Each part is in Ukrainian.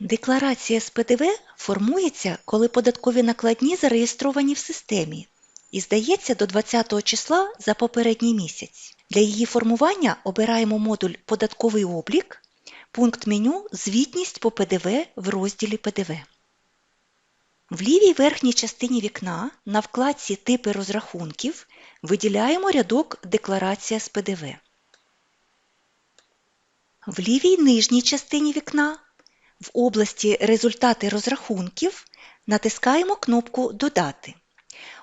Декларація з ПДВ формується, коли податкові накладні зареєстровані в системі і здається до 20 числа за попередній місяць. Для її формування обираємо модуль Податковий облік, пункт меню Звітність по ПДВ в розділі ПДВ. В лівій верхній частині вікна на вкладці Типи розрахунків виділяємо рядок Декларація з ПДВ. В лівій нижній частині вікна в області Результати розрахунків натискаємо кнопку Додати.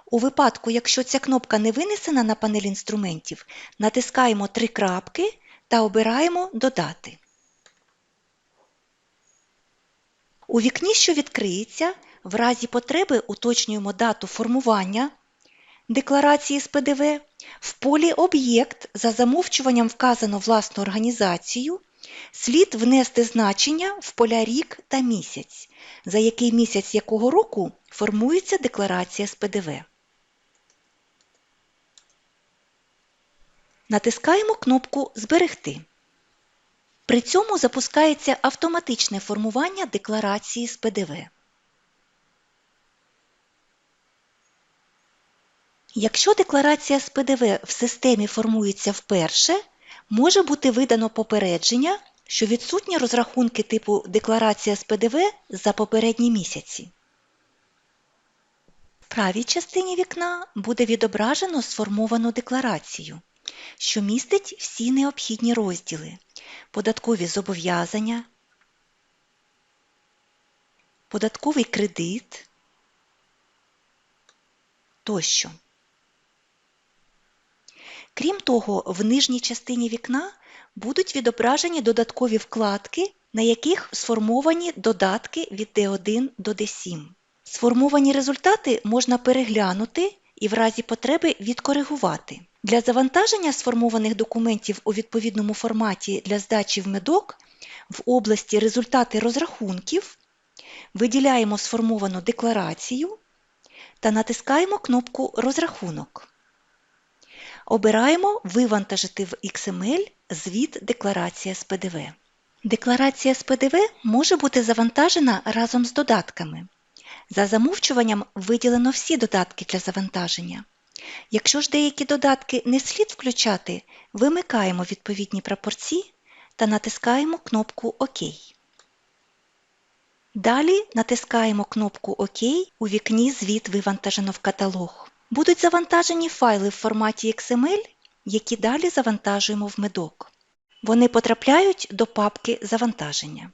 У випадку, якщо ця кнопка не винесена на панель інструментів, натискаємо три крапки та обираємо Додати. У вікні, що відкриється, в разі потреби уточнюємо дату формування декларації з ПДВ. В полі Об'єкт за замовчуванням вказано власну організацію. Слід внести значення в поля рік та місяць, за який місяць якого року формується декларація з ПДВ. Натискаємо кнопку Зберегти. При цьому запускається автоматичне формування декларації з ПДВ. Якщо декларація з ПДВ в системі формується вперше, може бути видано попередження, що відсутні розрахунки типу Декларація з ПДВ за попередні місяці. В правій частині вікна буде відображено сформовану декларацію, що містить всі необхідні розділи податкові зобов'язання, податковий кредит тощо. Крім того, в нижній частині вікна будуть відображені додаткові вкладки, на яких сформовані додатки від D1 до D7. Сформовані результати можна переглянути і в разі потреби відкоригувати. Для завантаження сформованих документів у відповідному форматі для здачі в медок в області Результати розрахунків виділяємо сформовану декларацію та натискаємо кнопку Розрахунок. Обираємо Вивантажити в XML звіт Декларація з ПДВ. Декларація з ПДВ може бути завантажена разом з додатками. За замовчуванням виділено всі додатки для завантаження. Якщо ж деякі додатки не слід включати, вимикаємо відповідні прапорці та натискаємо кнопку ОК. Далі натискаємо кнопку ОК у вікні Звіт вивантажено в каталог. Будуть завантажені файли в форматі XML, які далі завантажуємо в медок. Вони потрапляють до папки Завантаження.